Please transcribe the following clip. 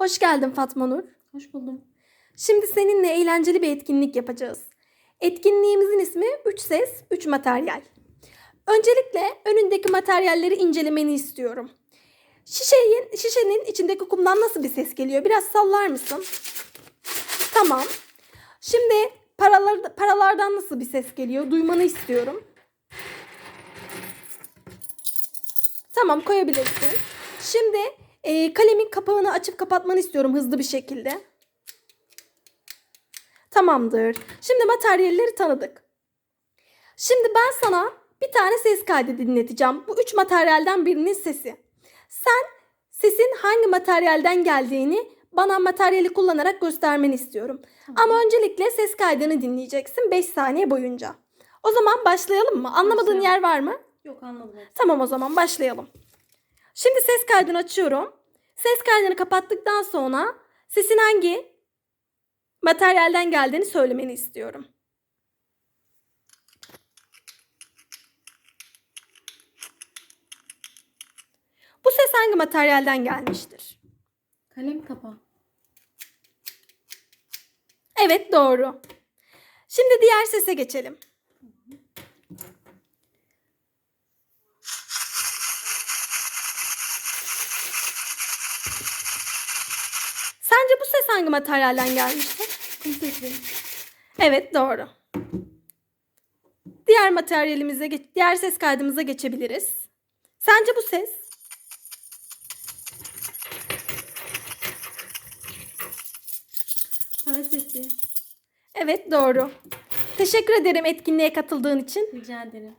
Hoş geldin Fatma Nur. Hoş buldum. Şimdi seninle eğlenceli bir etkinlik yapacağız. Etkinliğimizin ismi 3 ses, 3 materyal. Öncelikle önündeki materyalleri incelemeni istiyorum. Şişenin, şişenin içindeki kumdan nasıl bir ses geliyor? Biraz sallar mısın? Tamam. Şimdi paralar, paralardan nasıl bir ses geliyor? Duymanı istiyorum. Tamam koyabilirsin. Şimdi e, kalemin kapağını açıp kapatmanı istiyorum hızlı bir şekilde. Tamamdır. Şimdi materyalleri tanıdık. Şimdi ben sana bir tane ses kaydı dinleteceğim. Bu üç materyalden birinin sesi. Sen sesin hangi materyalden geldiğini bana materyali kullanarak göstermeni istiyorum. Ama öncelikle ses kaydını dinleyeceksin 5 saniye boyunca. O zaman başlayalım mı? Anlamadığın yer var mı? Yok anladım. Tamam o zaman başlayalım. Şimdi ses kaydını açıyorum. Ses kaydını kapattıktan sonra sesin hangi materyalden geldiğini söylemeni istiyorum. Bu ses hangi materyalden gelmiştir? Kalem kapağı. Evet doğru. Şimdi diğer sese geçelim. Sence bu ses hangi materyalden sesi. Evet doğru. Diğer materyalimize, geç- diğer ses kaydımıza geçebiliriz. Sence bu ses? Para sesi. Evet doğru. Teşekkür ederim etkinliğe katıldığın için. Rica ederim.